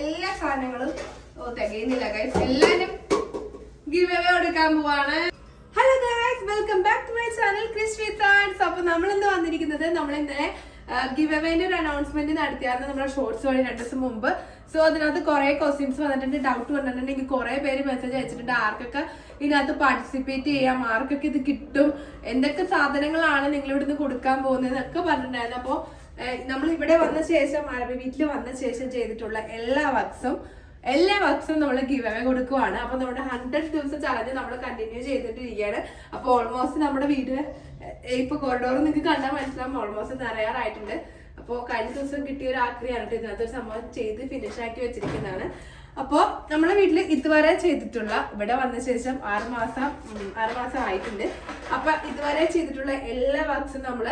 എല്ലാ സാധനങ്ങളും ഓ തികയുന്നില്ല ഗൈസ് എല്ലാരും ഗിവ് കൊടുക്കാൻ പോവാണ്. Hello guys welcome back to my channel Chris വിത്താൻസ് അപ്പൊ നമ്മൾ ഇന്ന് വന്നിരിക്കുന്നത് നമ്മൾ ഇന്നലെ ഗിവ് അവേന്റെ ഒരു അനൗൺസ്മെന്റ് നടത്തിയായിരുന്നു നമ്മുടെ ഷോർട്സ് വഴി രണ്ടു ദിവസം മുമ്പ്. സോ അതിനകത്ത് കുറെ ക്വസ്റ്റ്യൻസ് വന്നിട്ടുണ്ട്. ഡൗട്ട് വന്നിട്ടുണ്ടെങ്കിൽ കുറെ പേര് മെസ്സേജ് അയച്ചിട്ടുണ്ട്. ആർക്കൊക്കെ ഇതിനകത്ത് പാർട്ടിസിപ്പേറ്റ് ചെയ്യാം? ആർക്കൊക്കെ ഇത് കിട്ടും? എന്തൊക്കെ സാധനങ്ങളാണ് നിങ്ങൾ ഇവിടുന്ന് കൊടുക്കാൻ പോകുന്നത് എന്നൊക്കെ പറഞ്ഞിട്ടുണ്ടായിരുന്നു. അപ്പോൾ നമ്മൾ ഇവിടെ വന്ന ശേഷം അറബി വീട്ടിൽ വന്ന ശേഷം ചെയ്തിട്ടുള്ള എല്ലാ വർക്ക്സും എല്ലാ വർക്ക്സും നമ്മൾ ഗിവ് അവേ കൊടുക്കുവാണ്. അപ്പൊ നമ്മുടെ ഹൺഡ്രഡ് ദിവസം ചലഞ്ച് നമ്മൾ കണ്ടിന്യൂ ചെയ്തിട്ടിരിക്കുകയാണ്. അപ്പൊ ഓൾമോസ്റ്റ് നമ്മുടെ വീട് ഇപ്പൊ കോറിഡോർ നിങ്ങൾക്ക് കണ്ടാൽ മനസ്സിലാവും ഓൾമോസ്റ്റ് നിറയാറായിട്ടുണ്ട്. അപ്പോൾ കഴിഞ്ഞ ദിവസം കിട്ടിയ ഒരു ആക്രിയാണ് ഇതിനകത്ത് ഒരു സംഭവം ചെയ്ത് ഫിനിഷ് ആക്കി വെച്ചിരിക്കുന്നതാണ്. അപ്പോൾ നമ്മുടെ വീട്ടിൽ ഇതുവരെ ചെയ്തിട്ടുള്ള ഇവിടെ വന്ന ശേഷം ആറുമാസം ആറുമാസം ആയിട്ടുണ്ട്. അപ്പൊ ഇതുവരെ ചെയ്തിട്ടുള്ള എല്ലാ വർക്ക്സും നമ്മൾ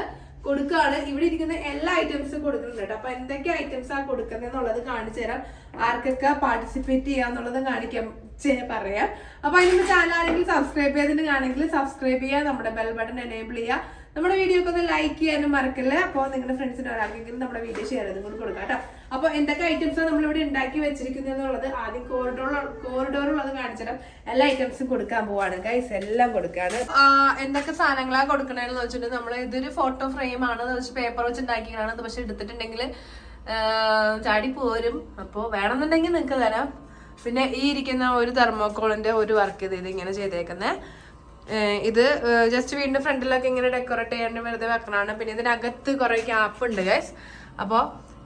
കൊടുക്കുകയാണ് ഇവിടെ ഇരിക്കുന്ന എല്ലാ ഐറ്റംസും കൊടുക്കുന്നുണ്ട് അപ്പൊ എന്തൊക്കെ ഐറ്റംസ് ആ കൊടുക്കുന്നത് എന്നുള്ളത് കാണിച്ചു തരാം. ആർക്കൊക്കെ പാർട്ടിസിപ്പേറ്റ് ചെയ്യാന്നുള്ളത് കാണിക്കാം. പറയാം. അപ്പൊ അതിന് ചാനൽ ആരെങ്കിലും സബ്സ്ക്രൈബ് ചെയ്തിട്ടുണ്ടെങ്കിൽ സബ്സ്ക്രൈബ് ചെയ്യുക നമ്മുടെ ബെൽ ബട്ടൺ എനേബിൾ ചെയ്യുക. നമ്മുടെ വീഡിയോ ഒക്കെ ഒന്ന് ലൈക്ക് ചെയ്യാനും മറക്കല്ലേ? അപ്പോൾ നിങ്ങളുടെ ഫ്രണ്ട്സിന് ഒരാൾക്കെങ്കിലും നമ്മുടെ വീഡിയോ ഷെയർ ചെയ്തും കൊടുക്കാം കേട്ടോ. അപ്പൊ എന്തൊക്കെ ഐറ്റംസ് നമ്മൾ നമ്മളിവിടെ ഉണ്ടാക്കി വെച്ചിരിക്കുന്നത് എന്നുള്ളത് ആദ്യം കോറിഡോർ കോറിഡോറുള്ളത് കാണിച്ചിടാം എല്ലാ ഐറ്റംസും കൊടുക്കാൻ പോവാണ്. ഗൈസ് എല്ലാം കൊടുക്കാണ്. എന്തൊക്കെ സാധനങ്ങളാ കൊടുക്കണേന്ന് വെച്ചിട്ട് നമ്മൾ ഇതൊരു ഫോട്ടോ ഫ്രെയിം ആണ്. വെച്ച് പേപ്പർ വെച്ച് ഉണ്ടാക്കിയതാണ്. അത് പക്ഷെ എടുത്തിട്ടുണ്ടെങ്കിൽ ചാടി പോരും. അപ്പോൾ വേണമെന്നുണ്ടെങ്കിൽ നിങ്ങൾക്ക് തരാം. പിന്നെ ഈ ഇരിക്കുന്ന ഒരു തെർമോക്കോളിന്റെ ഒരു വർക്ക് ചെയ്ത് ഇങ്ങനെ ചെയ്തേക്കുന്നത് ഇത് ജസ്റ്റ് വീടിന്റെ ഫ്രണ്ടിലൊക്കെ ഇങ്ങനെ ഡെക്കറേറ്റ് ചെയ്യാണ്ട് വെറുതെ വെക്കണമാണ് പിന്നെ ഇതിനകത്ത് കുറെ ക്യാപ്പ് ഉണ്ട് ഗൈസ് അപ്പോൾ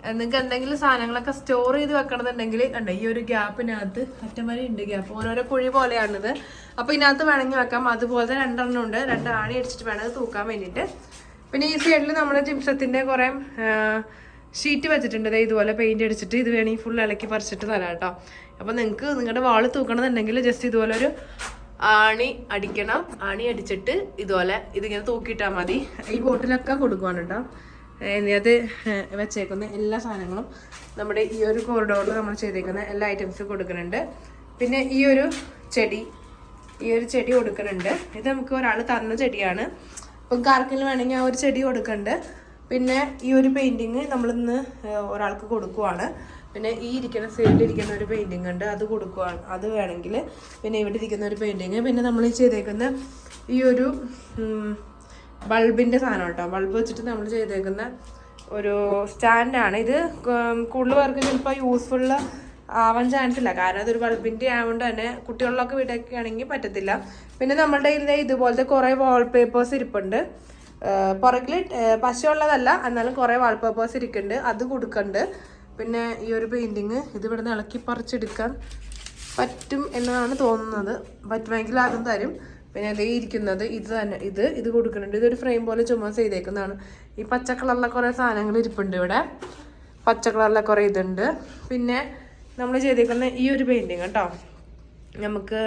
നിങ്ങൾക്ക് എന്തെങ്കിലും സാധനങ്ങളൊക്കെ സ്റ്റോർ ചെയ്ത് വെക്കണമെന്നുണ്ടെങ്കിൽ ഉണ്ട് ഈ ഒരു ഗ്യാപ്പിനകത്ത് അറ്റം വരെ ഉണ്ട് ഗ്യാപ്പ് ഓരോരോ കുഴി പോലെയാണിത്. അപ്പോൾ ഇതിനകത്ത് വേണമെങ്കിൽ വെക്കാം. അതുപോലെ രണ്ടെണ്ണം ഉണ്ട്. രണ്ട് ആണി അടിച്ചിട്ട് വേണം തൂക്കാൻ വേണ്ടിയിട്ട്. പിന്നെ ഈ സൈഡിൽ നമ്മുടെ ജിംസത്തിന്റെ കുറെ ഷീറ്റ് വെച്ചിട്ടുണ്ട്. ഇതുപോലെ പെയിന്റ് അടിച്ചിട്ട് ഇത് വേണമെങ്കിൽ ഫുൾ ഇളക്കി പറിച്ചിട്ട് തരാം കേട്ടോ. അപ്പൊ നിങ്ങൾക്ക് നിങ്ങളുടെ വാൾ തൂക്കണമെന്നുണ്ടെങ്കിൽ ജസ്റ്റ് ഇതുപോലെ ഒരു ആണി അടിക്കണം. ആണി അടിച്ചിട്ട് ഇതുപോലെ ഇതിങ്ങനെ തൂക്കിയിട്ടാൽ മതി. ഈ ബോട്ടിലൊക്കെ കൊടുക്കുവാണ് കേട്ടോ. ഇതിനകത്ത് വെച്ചേക്കുന്ന എല്ലാ സാധനങ്ങളും നമ്മുടെ ഈ ഒരു കോറിഡോറിൽ നമ്മൾ ചെയ്തേക്കുന്ന എല്ലാ ഐറ്റംസും കൊടുക്കുന്നുണ്ട്. പിന്നെ ഈ ഒരു ചെടി ഈ ഒരു ചെടി കൊടുക്കുന്നുണ്ട്. ഇത് നമുക്ക് ഒരാൾ തന്ന ചെടിയാണ്. അപ്പം ആർക്കെങ്കിലും വേണമെങ്കിൽ ആ ഒരു ചെടി കൊടുക്കുന്നുണ്ട് പിന്നെ ഈ ഒരു പെയിന്റിങ് നമ്മളിന്ന് ഒരാൾക്ക് കൊടുക്കുവാണ്. പിന്നെ ഈ ഇരിക്കുന്ന സൈഡിൽ ഇരിക്കുന്ന ഒരു പെയിന്റിങ് ഉണ്ട് അത് കൊടുക്കുവാണ്. അത് വേണമെങ്കിൽ പിന്നെ ഇവിടെ ഇരിക്കുന്ന ഒരു പെയിന്റിങ് പിന്നെ നമ്മൾ ചെയ്തേക്കുന്ന ഈ ഒരു ബൾബിന്റെ സാധനം കേട്ടോ. ബൾബ് വെച്ചിട്ട് നമ്മൾ ചെയ്തേക്കുന്ന ഒരു സ്റ്റാൻഡാണ് ഇത് കൂടുതൽ പേർക്ക് ചിലപ്പോൾ യൂസ്ഫുൾ ആവാൻ ചാൻസ് ഇല്ല. കാരണം അതൊരു ബൾബിന്റെ ആയതുകൊണ്ട് തന്നെ കുട്ടികളിലൊക്കെ വീടൊക്കെ ആണെങ്കിൽ പറ്റത്തില്ല. പിന്നെ നമ്മളുടെ കയ്യിൽ ഇതുപോലത്തെ കുറേ വാൾപേപ്പേഴ്സ് ഇരിപ്പുണ്ട്. പുറകിൽ പശയുള്ളതല്ല എന്നാലും കുറേ വാൾപേപ്പേഴ്സ് ഇരിക്കുന്നുണ്ട്. അത് കൊടുക്കുന്നുണ്ട് പിന്നെ ഈ ഒരു പെയിന്റിങ് ഇത് ഇവിടുന്ന് ഇളക്കി പറിച്ചെടുക്കാൻ പറ്റും എന്നാണ് തോന്നുന്നത്. പറ്റുമെങ്കിൽ അതും തരും. പിന്നെ അതേ ഇരിക്കുന്നത് ഇത് തന്നെ ഇത് ഇത് കൊടുക്കുന്നുണ്ട്. ഇതൊരു ഫ്രെയിം പോലെ ചുമ്മാ ചെയ്തേക്കുന്നതാണ്. ഈ പച്ച കളറിലെ കുറേ സാധനങ്ങൾ ഇരിപ്പുണ്ട് ഇവിടെ. പച്ച കളറിലെ കുറേ ഇതുണ്ട്. പിന്നെ നമ്മൾ ചെയ്തേക്കുന്ന ഈ ഒരു പെയിന്റിങ് കേട്ടോ. നമുക്ക്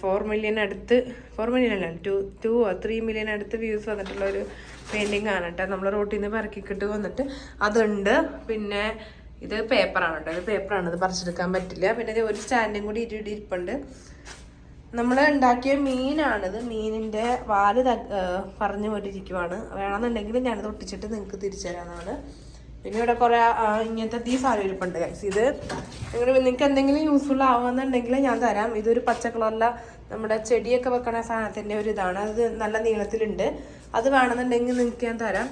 ഫോർ മില്യൺ അടുത്ത് ഫോർ മില്യൺ അല്ല ടു ടു ത്രീ മില്യൺ അടുത്ത് വ്യൂസ് വന്നിട്ടുള്ള ഒരു പെയിന്റിങ് ആണ് കേട്ടോ. നമ്മൾ റോട്ടിൽ നിന്ന് പറക്കിക്കിട്ട് വന്നിട്ട് അതുണ്ട്. പിന്നെ ഇത് പേപ്പറാണ് കേട്ടോ. ഇത് പേപ്പറാണ് ഇത് പറിച്ചെടുക്കാൻ പറ്റില്ല. പിന്നെ ഒരു സ്റ്റാൻഡും കൂടി ഇരുപടി ഇരിപ്പുണ്ട്. നമ്മൾ ഉണ്ടാക്കിയ മീനാണിത്. മീനിന്റെ വാൽ പറഞ്ഞു പോയിട്ടിരിക്കുവാണ്. വേണമെന്നുണ്ടെങ്കിൽ ഞാനത് ഒട്ടിച്ചിട്ട് നിങ്ങൾക്ക് തിരിച്ചു തരാമെന്നാണ് പിന്നെ ഇവിടെ കുറേ ഇങ്ങനത്തെ തീ സാധനം ഇരിപ്പുണ്ട് ഗൈസ് ഇത് നിങ്ങൾ നിങ്ങൾക്ക് എന്തെങ്കിലും യൂസ്ഫുൾ ആവുമെന്നുണ്ടെങ്കിൽ ഞാൻ തരാം. ഇതൊരു പച്ച കളറിലെ നമ്മുടെ ചെടിയൊക്കെ വെക്കണ സാധനത്തിന്റെ ഒരു ഇതാണ്. അത് നല്ല നീളത്തിലുണ്ട്. അത് വേണമെന്നുണ്ടെങ്കിൽ നിങ്ങൾക്ക് ഞാൻ തരാം.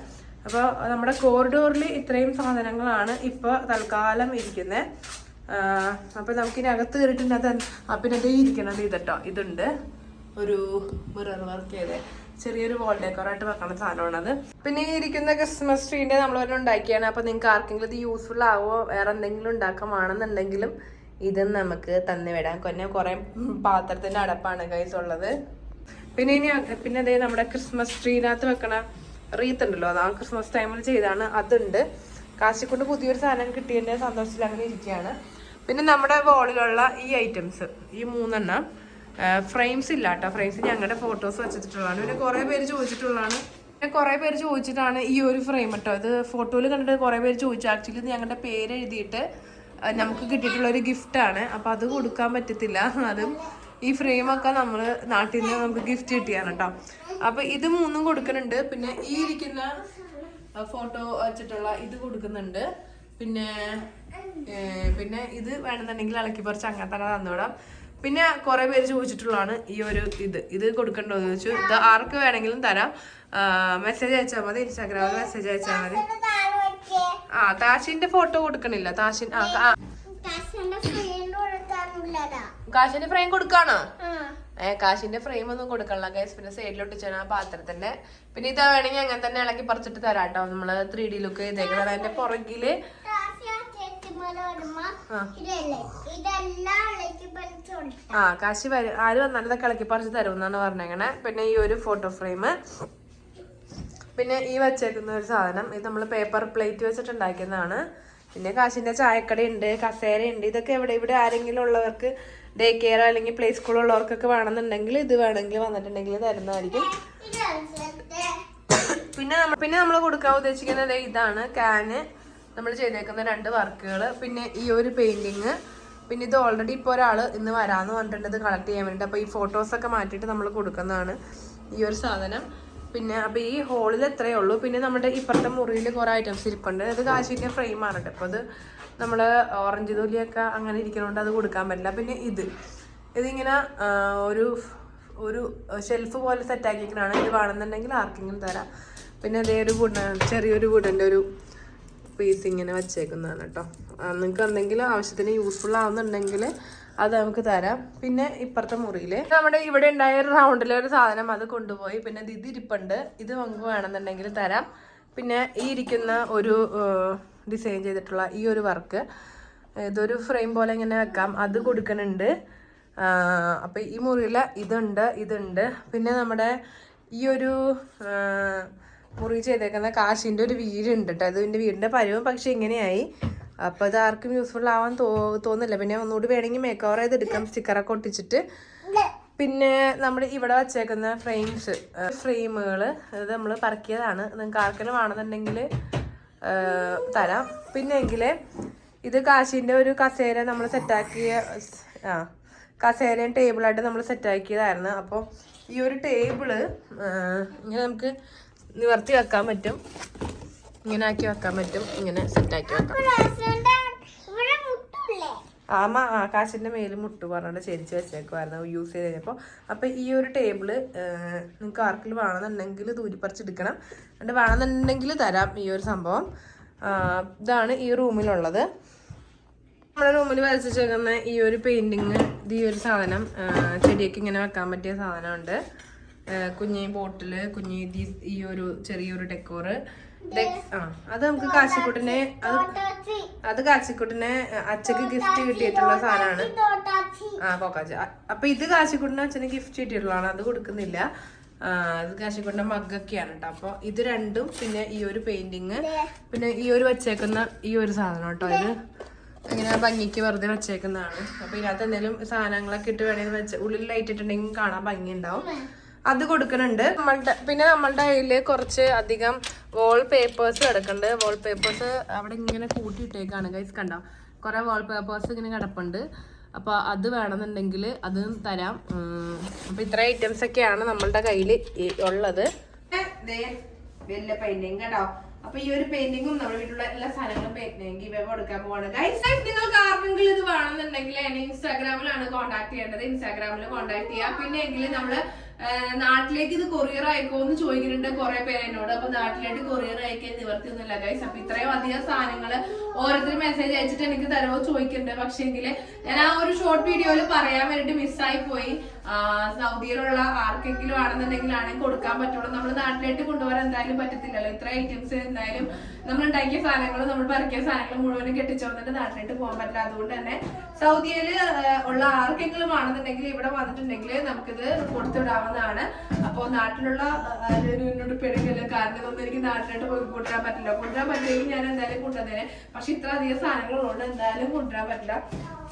അപ്പോൾ നമ്മുടെ കോറിഡോറിൽ ഇത്രയും സാധനങ്ങളാണ് ഇപ്പോൾ തൽക്കാലം ഇരിക്കുന്നത് അപ്പോൾ നമുക്കിനി അകത്ത് കയറിയിട്ടുണ്ട്. അത് പിന്നെ ദേ ഇരിക്കണത് ഇതട്ടോ. ഇതുണ്ട്. ഒരു മിറർ വർക്ക് ചെയ്ത്. ചെറിയൊരു വോൾ ഡെക്കോറായിട്ട് വെക്കണ സാധനമാണത്. പിന്നെ ഈ ഇരിക്കുന്ന ക്രിസ്മസ് ട്രീന്റെ നമ്മൾ തന്നെ ഉണ്ടാക്കിയാണ്. അപ്പോൾ നിങ്ങൾക്ക് ആർക്കെങ്കിലും ഇത് യൂസ്ഫുൾ ആവുമോ വേറെ എന്തെങ്കിലും ഉണ്ടാക്കാമാണെന്നുണ്ടെങ്കിലും ഇത് നമുക്ക് തന്നു വിടാം. കൊന്നെ കുറേ പാത്രത്തിന്റെ അടപ്പാണ് കൈസ് ഉള്ളത്. പിന്നെ ഇനി പിന്നെ അതേ നമ്മുടെ ക്രിസ്മസ് ട്രീനകത്ത് വെക്കണ റീത്ത് ഉണ്ടല്ലോ. അത് ആ ക്രിസ്മസ് ടൈമിൽ ചെയ്താണ്. അതുണ്ട്. കാശിക്കൊണ്ട് പുതിയൊരു സാധനം കിട്ടിയതിന്റെ സന്തോഷത്തിൽ അങ്ങനെ ഇരിക്കുകയാണ്. പിന്നെ നമ്മുടെ വോളിലുള്ള ഈ ഐറ്റംസ് ഈ മൂന്നെണ്ണം ഫ്രെയിംസ് ഇല്ല കേട്ടോ. ഫ്രെയിംസ് ഞങ്ങളുടെ ഫോട്ടോസ് വെച്ചിട്ടുള്ളതാണ്. പിന്നെ കുറേ പേര് ചോദിച്ചിട്ടുള്ളതാണ്. പിന്നെ കുറേ പേര് ചോദിച്ചിട്ടാണ് ഈ ഒരു ഫ്രെയിം കേട്ടോ ഇത് ഫോട്ടോയിൽ കണ്ടിട്ട് കുറേ പേര് ചോദിച്ചു. ആക്ച്വലി ഇത് ഞങ്ങളുടെ പേര് എഴുതിയിട്ട് നമുക്ക് കിട്ടിയിട്ടുള്ള ഒരു ഗിഫ്റ്റാണ് അപ്പോൾ അത് കൊടുക്കാൻ പറ്റത്തില്ല. അതും ഈ ഫ്രെയിമൊക്കെ നമ്മൾ നാട്ടിൽ നിന്ന് നമുക്ക് ഗിഫ്റ്റ് കിട്ടിയാണ് കേട്ടോ അപ്പോൾ ഇത് മൂന്നും കൊടുക്കുന്നുണ്ട്. പിന്നെ ഈ ഇരിക്കുന്ന ഫോട്ടോ വെച്ചിട്ടുള്ള ഇത് കൊടുക്കുന്നുണ്ട്. പിന്നെ പിന്നെ ഇത് വേണമെന്നുണ്ടെങ്കിൽ ഇളക്കി പറിച്ച് അങ്ങനെ തന്നെ തന്നുവിടാം പിന്നെ കുറെ പേര് ചോദിച്ചിട്ടുള്ളതാണ് ഈ ഒരു ഇത്. ഇത് കൊടുക്കണ്ടോ എന്ന് ചോദിച്ചു. ഇത് ആർക്ക് വേണമെങ്കിലും തരാം. മെസ്സേജ് അയച്ചാൽ മതി ഇൻസ്റ്റാഗ്രാമിൽ മെസ്സേജ് അയച്ചാൽ മതി. ആ താഷിന്റെ ഫോട്ടോ കൊടുക്കണില്ല. താഷിൻ ആ കാശിന്റെ ഫ്രെയിം കൊടുക്കാണോ? ഏ കാശിന്റെ ഫ്രെയിം ഒന്നും കൊടുക്കണില്ല. ഗൈസ് പിന്നെ സൈഡിലോട്ട് ചെയ്യണം ആ പാത്രത്തിന്റെ. പിന്നെ ഇതാ വേണമെങ്കിൽ അങ്ങനെ തന്നെ ഇളക്കി പറിച്ചിട്ട് തരാം കേട്ടോ നമ്മൾ ത്രീ ഡി ലുക്ക് ചെയ്തേക്കുന്നത് അതിന്റെ പുറകിൽ ആ. കാശി വരും. ആര് വന്നാലും ഇതൊക്കെ ഇളക്കി പറിച്ച് തരും എന്നാണ് പറഞ്ഞേക്കണേ. പിന്നെ ഈ ഒരു ഫോട്ടോ ഫ്രെയിം പിന്നെ ഈ വെച്ചേക്കുന്ന ഒരു സാധനം ഇത് നമ്മൾ പേപ്പർ പ്ലേറ്റ് വെച്ചിട്ട് ഉണ്ടാക്കിയതാണ് പിന്നെ കാശിന്റെ ചായക്കട ഉണ്ട് കസേര ഉണ്ട്. ഇതൊക്കെ എവിടെ? ഇവിടെ ആരെങ്കിലും ഉള്ളവർക്ക് ഡേ കെയർ അല്ലെങ്കിൽ പ്ലേ സ്കൂൾ ഉള്ളവർക്കൊക്കെ വേണമെന്നുണ്ടെങ്കിൽ ഇത് വേണമെങ്കിൽ വന്നിട്ടുണ്ടെങ്കിൽ തരുന്നതായിരിക്കും. പിന്നെ പിന്നെ നമ്മൾ കൊടുക്കാൻ ഉദ്ദേശിക്കുന്നത് ഇതാണ് കാന് നമ്മൾ ചെയ്തേക്കുന്ന രണ്ട് വർക്കുകൾ പിന്നെ ഈ ഒരു പെയിന്റിങ് പിന്നെ ഇത് ഓൾറെഡി ഇപ്പോൾ ഒരാൾ ഇന്ന് വരാമെന്ന് പറഞ്ഞിട്ടുണ്ട് ഇത് കളക്ട് ചെയ്യാൻ വേണ്ടിയിട്ട് അപ്പോൾ ഈ ഫോട്ടോസൊക്കെ മാറ്റിയിട്ട് നമ്മൾ കൊടുക്കുന്നതാണ് ഈ ഒരു സാധനം. പിന്നെ അപ്പോൾ ഈ ഹോളിൽ എത്രയേ ഉള്ളൂ. പിന്നെ നമ്മുടെ ഇപ്പുറത്തെ മുറിയിൽ കുറേ ഐറ്റംസ് ഇരിപ്പുണ്ട്. അത് കാശിന്റെ ഫ്രെയിമാണ് കേട്ടോ. അപ്പോൾ അത് നമ്മൾ ഓറഞ്ച് തൊലിയൊക്കെ അങ്ങനെ ഇരിക്കുന്നതുകൊണ്ട് അത് കൊടുക്കാൻ പറ്റില്ല. പിന്നെ ഇത്. ഇതിങ്ങനെ ഒരു ഒരു ഷെൽഫ് പോലെ സെറ്റാക്കിയിരിക്കുന്നതാണ് ഇത് വേണമെന്നുണ്ടെങ്കിൽ ആർക്കെങ്കിലും തരാം. പിന്നെ അതേ ഒരു വുഡ് ചെറിയൊരു വുഡന്റെ ഒരു പീസ് ഇങ്ങനെ വെച്ചേക്കുന്നതാണ് കേട്ടോ നിങ്ങൾക്ക് എന്തെങ്കിലും ആവശ്യത്തിന് യൂസ്ഫുൾ ആവുന്നുണ്ടെങ്കിൽ അത് നമുക്ക് തരാം. പിന്നെ ഇപ്പുറത്തെ മുറിയിൽ നമ്മുടെ ഇവിടെ ഉണ്ടായ റൗണ്ടിലെ ഒരു സാധനം അത് കൊണ്ടുപോയി. പിന്നെ ഇത് ഇതിരിപ്പുണ്ട്. ഇത് നമുക്ക് വേണമെന്നുണ്ടെങ്കിൽ തരാം. പിന്നെ ഈ ഇരിക്കുന്ന ഒരു ഡിസൈൻ ചെയ്തിട്ടുള്ള ഈ ഒരു വർക്ക് ഇതൊരു ഫ്രെയിം പോലെ ഇങ്ങനെ വെക്കാം. അത് കൊടുക്കുന്നുണ്ട്. അപ്പം ഈ മുറിയിൽ ഇതുണ്ട് ഇതുണ്ട്. പിന്നെ നമ്മുടെ ഈ ഒരു മുറി ചെയ്തേക്കുന്ന കാശിന്റെ ഒരു വീടുണ്ട് കേട്ടോ അത് എന്റെ വീടിന്റെ പരുവം പക്ഷേ ഇങ്ങനെയായി. അപ്പോൾ അത് ആർക്കും യൂസ്ഫുൾ ആവാൻ തോ തോന്നില്ല പിന്നെ ഒന്നുകൂടി വേണമെങ്കിൽ മേക്ക് ഓവർ ചെയ്തെടുക്കാം സ്റ്റിക്കറൊക്കെ ഒട്ടിച്ചിട്ട്. പിന്നെ നമ്മൾ ഇവിടെ വച്ചേക്കുന്ന ഫ്രെയിംസ് ഫ്രെയിമുകൾ അത് നമ്മൾ പറക്കിയതാണ്. നിങ്ങൾക്ക് ആർക്കെങ്കിലും വേണമെന്നുണ്ടെങ്കിൽ തരാം. പിന്നെ എങ്കിൽ ഇത് കാശിന്റെ ഒരു കസേര നമ്മൾ സെറ്റാക്കിയ ആ കസേരയും ടേബിളായിട്ട് നമ്മൾ സെറ്റാക്കിയതായിരുന്നു. അപ്പോൾ ഈ ഒരു ടേബിൾ ഇങ്ങനെ നമുക്ക് നിവർത്തി വെക്കാൻ പറ്റും. ഇങ്ങനെ ആക്കി വെക്കാൻ പറ്റും. ഇങ്ങനെ സെറ്റാക്കി വെക്കാം. ആമ ആകാശിന്റെ മേലും മുട്ടു പറഞ്ഞിട്ട് ചെരിച്ച് വെച്ചേക്കുമായിരുന്നു യൂസ് ചെയ്ത് കഴിഞ്ഞപ്പോൾ അപ്പോൾ ഈ ഒരു ടേബിൾ നിങ്ങൾക്ക് ആർക്കിൽ വേണമെന്നുണ്ടെങ്കിൽ ദൂരിപ്പറിച്ചെടുക്കണം എന്നിട്ട് വേണമെന്നുണ്ടെങ്കിൽ തരാം ഈ ഒരു സംഭവം. ഇതാണ് ഈ റൂമിലുള്ളത്. നമ്മുടെ റൂമിൽ വരച്ചു വെച്ചേക്കുന്ന ഈ ഒരു പെയിന്റിങ് ഈ ഒരു സാധനം ചെടിയൊക്കെ ഇങ്ങനെ വെക്കാൻ പറ്റിയ സാധനമുണ്ട്. കുഞ്ഞി ബോട്ടിൽ കുഞ്ഞി ഈ ഒരു ചെറിയൊരു ഡെക്കോറ് ആ അത് നമുക്ക് കാശിക്കുട്ടിനെ അത് അത് കാച്ചിക്കുട്ടിനെ അച്ഛക്ക് ഗിഫ്റ്റ് കിട്ടിയിട്ടുള്ള സാധനമാണ്. ആ പോക്കാച്ച. അപ്പൊ ഇത് കാശിക്കുട്ടിന് അച്ഛന് ഗിഫ്റ്റ് കിട്ടിയിട്ടുള്ളതാണ്. അത് കൊടുക്കുന്നില്ല. ഇത് കാശിക്കുട്ടിന്റെ മഗ്ഗൊക്കെയാണ് കേട്ടോ അപ്പൊ ഇത് രണ്ടും പിന്നെ ഈ ഒരു പെയിന്റിങ് പിന്നെ ഈ ഒരു വെച്ചേക്കുന്ന ഈ ഒരു സാധനം കേട്ടോ ഇത്. ഇങ്ങനെ ഭംഗിക്ക് വെറുതെ വെച്ചേക്കുന്നതാണ്. അപ്പൊ ഇതിനകത്ത് എന്തെങ്കിലും സാധനങ്ങളൊക്കെ ഇട്ട് വേണമെങ്കിൽ വെച്ച് ഉള്ളിൽ ലൈറ്റ് ഇട്ടുണ്ടെങ്കിൽ കാണാൻ ഭംഗി ഉണ്ടാവും അത് കൊടുക്കുന്നുണ്ട്. നമ്മളുടെ പിന്നെ നമ്മളുടെ കയ്യിൽ കുറച്ച് അധികം വാൾ പേപ്പേഴ്സ് കിടക്കുന്നുണ്ട്. വാൾ പേപ്പേഴ്സ് അവിടെ ഇങ്ങനെ കൂട്ടിയിട്ടേക്കാണ്. ഗൈസ് കണ്ടോ? കുറെ വാൾ പേപ്പേഴ്സ് ഇങ്ങനെ കിടപ്പുണ്ട്. അപ്പോൾ അത് വേണമെന്നുണ്ടെങ്കിൽ അത് തരാം. അപ്പൊ അപ്പോൾ ഇത്ര ഐറ്റംസ് ഒക്കെയാണ് നമ്മളുടെ കയ്യിൽ ഉള്ളത്. വലിയ പെയിന്റിങ് കേട്ടോ അപ്പൊ ഈ ഒരു പെയിന്റിങ്ങും നമ്മുടെ വീട്ടിലുള്ള എല്ലാ സാധനങ്ങളും പെയിന്റിങ് ഇവ കൊടുക്കാൻ പോവാണ്. ഗൈസ് നിങ്ങൾക്ക് ആർക്കെങ്കിലും ഇത് വേണമെന്നുണ്ടെങ്കിൽ എന്നെ ഇൻസ്റ്റാഗ്രാമിലാണ് കോൺടാക്ട് ചെയ്യേണ്ടത്. ഇൻസ്റ്റാഗ്രാമിൽ കോൺടാക്ട് ചെയ്യാം. പിന്നെ എങ്കിൽ നമ്മൾ നാട്ടിലേക്ക് ഇത് കൊറിയർ അയക്കോ എന്ന് ചോദിക്കുന്നുണ്ട് കുറെ പേര് അപ്പൊ നാട്ടിലേക്ക് കൊറിയർ അയക്കാൻ നിവർത്തിയൊന്നുമില്ല ഗൈസ് അപ്പൊ ഇത്രയും അധികം സാധനങ്ങൾ ഓരോരുത്തർ മെസ്സേജ് അയച്ചിട്ട് എനിക്ക് തരുമോ ചോദിക്കുന്നുണ്ട്. പക്ഷെ എങ്കിൽ ഞാൻ ആ ഒരു ഷോർട്ട് വീഡിയോയിൽ പറയാൻ വേണ്ടിട്ട് മിസ്സായി പോയി. സൗദിയിലുള്ള ആർക്കെങ്കിലും ആണെന്നുണ്ടെങ്കിൽ ആണെങ്കിൽ കൊടുക്കാൻ പറ്റുള്ളൂ. നമ്മൾ നാട്ടിലേക്ക് കൊണ്ടുപോകാൻ എന്തായാലും പറ്റത്തില്ലല്ലോ. ഇത്ര ഐറ്റംസ് എന്തായാലും നമ്മൾ ഉണ്ടാക്കിയ സാധനങ്ങൾ നമ്മൾ പറിക്കിയ സാധനങ്ങൾ മുഴുവനും കെട്ടിച്ചോന്നിട്ട് നാട്ടിലേക്ക് പോകാൻ പറ്റില്ല. അതുകൊണ്ട് തന്നെ സൗദിയിൽ ഉള്ള ആർക്കെങ്കിലും ആണെന്നുണ്ടെങ്കിൽ ഇവിടെ വന്നിട്ടുണ്ടെങ്കിൽ നമുക്കിത് കൊടുത്തുവിടാവുന്നതാണ്. അപ്പോൾ നാട്ടിലുള്ള എന്നോട് പെടുകയില്ല കാരണം ഇതൊന്നും എനിക്ക് നാട്ടിലോട്ട് പോയി കൊണ്ടുവരാൻ പറ്റില്ല. കൊണ്ടുവരാൻ പറ്റില്ലെങ്കിൽ ഞാൻ എന്തായാലും കൊണ്ടുവന്നേനെ. പക്ഷെ ഇത്ര അധികം സാധനങ്ങളുള്ളതുകൊണ്ട് എന്തായാലും കൊണ്ടുവരാൻ പറ്റില്ല.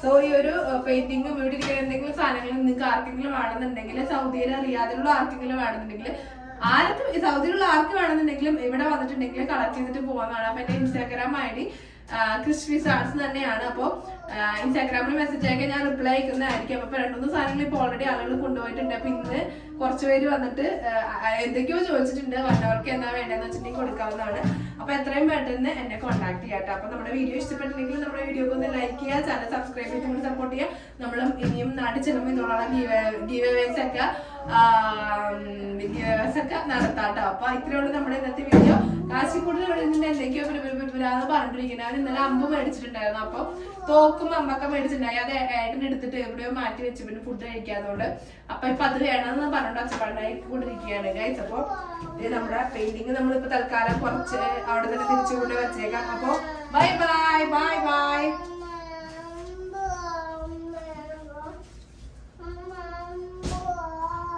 സോ ഈ ഒരു പെയിന്റിങ് വീട് ഇരിക്കുന്ന എന്തെങ്കിലും സാധനങ്ങൾ നിങ്ങൾക്ക് ആർക്കെങ്കിലും വേണമെന്നുണ്ടെങ്കിൽ സൗദിയിൽ റിയാദിലുള്ള ആർക്കെങ്കിലും വേണമെന്നുണ്ടെങ്കിൽ ആർക്കും സൗദിയിലുള്ള ആർക്ക് വേണമെന്നുണ്ടെങ്കിലും ഇവിടെ വന്നിട്ടുണ്ടെങ്കിൽ കളക്ട് ചെയ്തിട്ട് പോകാവുന്നതാണ്. അപ്പൊ എന്റെ Instagram I D crispy stars തന്നെയാണ്. അപ്പോൾ ഇൻസ്റ്റാഗ്രാമിൽ മെസ്സേജ് അയക്കാൻ ഞാൻ റിപ്ലൈ അയക്കുന്നതായിരിക്കും. അപ്പൊ രണ്ടുമൂന്ന് സാധനങ്ങൾ ഇപ്പോൾ ഓൾറെഡി ആളുകൾ കൊണ്ടുപോയിട്ടുണ്ട്. അപ്പോൾ ഇന്ന് കുറച്ച് പേര് വന്നിട്ട് എന്തൊക്കെയോ ചോദിച്ചിട്ടുണ്ട്. വന്നവർക്ക് എന്താ വേണ്ടതെന്ന് വെച്ചിട്ടുണ്ടെങ്കിൽ കൊടുക്കാവുന്നതാണ്. അപ്പോൾ എത്രയും പെട്ടെന്ന് എന്നെ കോൺടാക്ട് ചെയ്യാം കേട്ടോ അപ്പൊ നമ്മുടെ വീഡിയോ ഇഷ്ടപ്പെട്ടില്ലെങ്കിൽ നമ്മുടെ വീഡിയോക്ക് ഒന്ന് ലൈക്ക് ചെയ്യുക ചാനൽ സബ്സ്ക്രൈബ് ചെയ്ത് കൂടി സപ്പോർട്ട് ചെയ്യുക. നമ്മളും ഇനിയും നാട്ടിൽ ചെല്ലുമ്പോൾ ഇതിനുള്ള ഗീവ് അവേസ് ഒക്കെ ഗീവ് ഒക്കെ നടത്താട്ടോ അപ്പൊ ഇത്രയുള്ള നമ്മുടെ ഇന്നത്തെ വീഡിയോ കാശിക്കൂടിൽ ഇവിടെ നിന്ന് എന്തൊക്കെയോ പിരാന്ന് പറഞ്ഞിരിക്കുന്നത് ഞാൻ ഇന്നലെ അമ്പ് മേടിച്ചിട്ടുണ്ടായിരുന്നു. അപ്പൊ തോക്കും അമ്മക്ക മേടിച്ചിട്ടുണ്ടായി അത് ഏട്ടൻ എടുത്തിട്ട് എവിടെയോ മാറ്റി വെച്ച്. പിന്നെ ഫുഡ് കഴിക്കാത്തതുകൊണ്ട് അപ്പൊ ഇപ്പൊ അത് വേണമെന്ന് പറഞ്ഞിട്ട് ഒച്ചപ്പാണ്ടായി കൊണ്ടിരിക്കുകയാണ് ഗൈസ് അപ്പൊ നമ്മുടെ പെയിന്റിങ് നമ്മളിപ്പോ തൽക്കാലം കുറച്ച് അവിടെ തന്നെ തിരിച്ചു കൊണ്ട് വെച്ചേക്കാം. അപ്പൊ ബൈ ബൈ ബൈ ബൈ